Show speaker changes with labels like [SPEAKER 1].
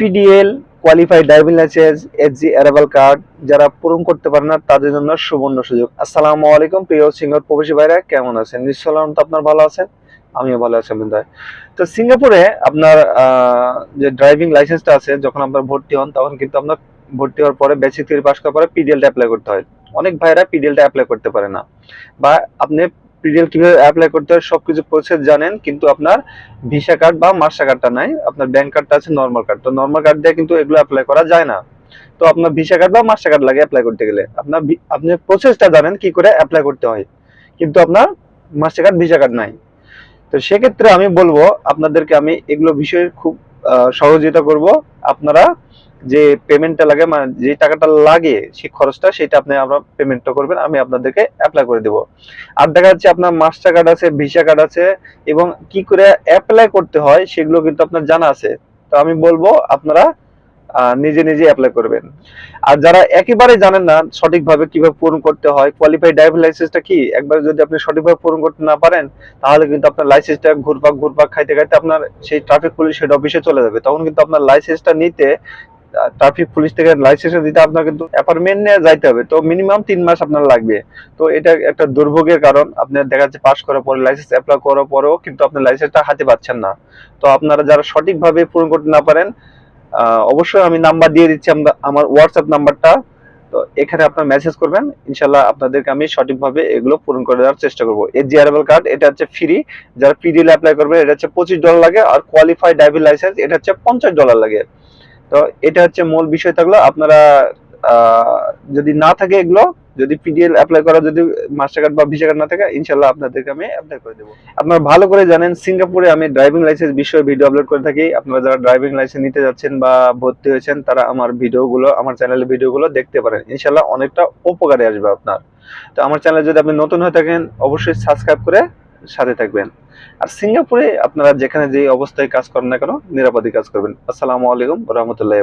[SPEAKER 1] PDL qualified driving licence SG arrival card যারা পূরণ করতে পারে না, তাদের জন্য সুবর্ণ সুযোগ। আসসালামু আলাইকুম, প্রিয় সিঙ্গাপুর প্রবাসী ভাইরা, কেমন আছেন? নিশ্চয় আপনার ভালো আছেন? আমিও ভালো আছি বিদায় তো সিঙ্গাপুরে আপনার যে ড্রাইভিং লাইসেন্সটা আছে, যখন আপনার ভর্তি হন, তখন কিন্তু আপনার ভর্তি হওয়ার পরে বেসিক থিওরি পাস করার পরে পিডিএলটা অ্যাপ্লাই করতে হয়। অনেক ভাইরা পিডিএলটা অ্যাপ্লাই করতে পারে না। বা আপনি পিডিএল কীভাবে অ্যাপ্লাই করতে হয় সবকিছু প্রসেস জানেন, কিন্তু আপনার ভিসা কার্ড বা মাস্টার কার্ডটা নাই, আপনার ব্যাংক কার্ডটা আছে নর্মাল কার্ড তো নর্মাল কার্ড দিয়ে কিন্তু এগুলো অ্যাপ্লাই করা যায় না। তো আপনার ভিসা কার্ড বা মাস্টার কার্ড লাগে অ্যাপ্লাই করতে গেলে। আপনার আপনি প্রসেসটা জানেন কি করে অ্যাপ্লাই করতে হয়, কিন্তু আপনার মাস্টার কার্ড ভিসা কার্ড নাই। তো সেক্ষেত্রে আমি বলব, আপনাদেরকে আমি এগুলো বিষয়ে খুব সহযোগিতা করব। আপনারা যে পেমেন্টটা লাগে মানে যে টাকাটা লাগে সেই খরচটা, সেটা আপনি আমরা পেমেন্টটা করবেন, আমি আপনাদেরকে অ্যাপ্লাই করে দেব। আর দেখা যাচ্ছে আপনার মাস্টার কার্ড আছে ভিসা কার্ড আছে, এবং কি করে অ্যাপ্লাই করতে হয় সেগুলো কিন্তু আপনার জানা আছে। তো আমি বলব, আপনারা নিজে নিজে অ্যাপ্লাই করবেন। আর যারা একেবারে জানেন না সঠিকভাবে কীভাবে পূরণ করতে হয় কোয়ালিফাইড ড্রাইভিং লাইসেন্সটা কি, একবার যদি আপনি সঠিকভাবে পূরণ করতে না পারেন, তাহলে কিন্তু আপনার লাইসেন্সটা ঘুরপাক ঘুরপাক খাইতে খাইতে আপনার সেই ট্রাফিক পুলিশ হেড অফিসে চলে যাবে। তখন কিন্তু আপনার লাইসেন্সটা নিতে ট্রাফিক পুলিশ থেকে লাইসেন্সটা দিতে আপনার কিন্তু অ্যাপার্টমেন্ট নিয়ে যাইতে হবে। তো মিনিমাম তিন মাস আপনার লাগবে। তো এটা একটা দুর্ভোগের কারণ। আপনার দেখা যাচ্ছে পাস করার পরে লাইসেন্স অ্যাপ্লাই করার পরেও কিন্তু আপনি লাইসেন্সটা হাতে পাচ্ছেন না। তো আপনারা যারা সঠিকভাবে পূরণ করতে না পারেন অবশ্যই আমি নাম্বার দিয়ে দিচ্ছি আমরা- হোয়াটসঅ্যাপ নাম্বারটা তো এখানে আপনার মেসেজ করবেন। ইনশাল্লাহ আপনাদেরকে আমি সঠিকভাবে এগুলো পূরণ করে দেওয়ার চেষ্টা করব। এই জিআরএল কার্ড এটা হচ্ছে ফ্রি যারা পিডিএল অ্যাপ্লাই করবে এটা হচ্ছে পঁচিশ ডলার লাগে। আর কোয়ালিফাইড ড্রাইভিং লাইসেন্স এটা হচ্ছে পঞ্চাশ ডলার লাগে। তো এটা হচ্ছে মূল বিষয় থাকল। আপনারা যদি না থাকে এগুলো, যদি পিডিএল অ্যাপ্লাই করা যদি মাস্টার কার্ড বা ভিসা কার্ড না থাকে ইনশাল্লাহ আপনাদেরকে আমি অ্যাপ্লাই করে দেবো। আপনারা ভালো করে জানেন, সিঙ্গাপুরে আমি ড্রাইভিং লাইসেন্স বিষয়ে ভিডিও আপলোড করে থাকি। আপনারা যারা ড্রাইভিং লাইসেন্স নিতে যাচ্ছেন বা ভর্তি হয়েছেন, তারা আমার ভিডিওগুলো আমার চ্যানেলের ভিডিওগুলো দেখতে পারেন। ইনশাল্লাহ অনেকটা উপকারে আসবে আপনার। তো আমার চ্যানেলে যদি আপনি নতুন হয়ে থাকেন, অবশ্যই সাবস্ক্রাইব করে সাথে থাকবেন। আর সিঙ্গাপুরে আপনারা যেখানে যে অবস্থায় কাজ করেন না কেন, নিরাপদে কাজ করবেন। আসসালামু আলাইকুম রহমতুল্লাহ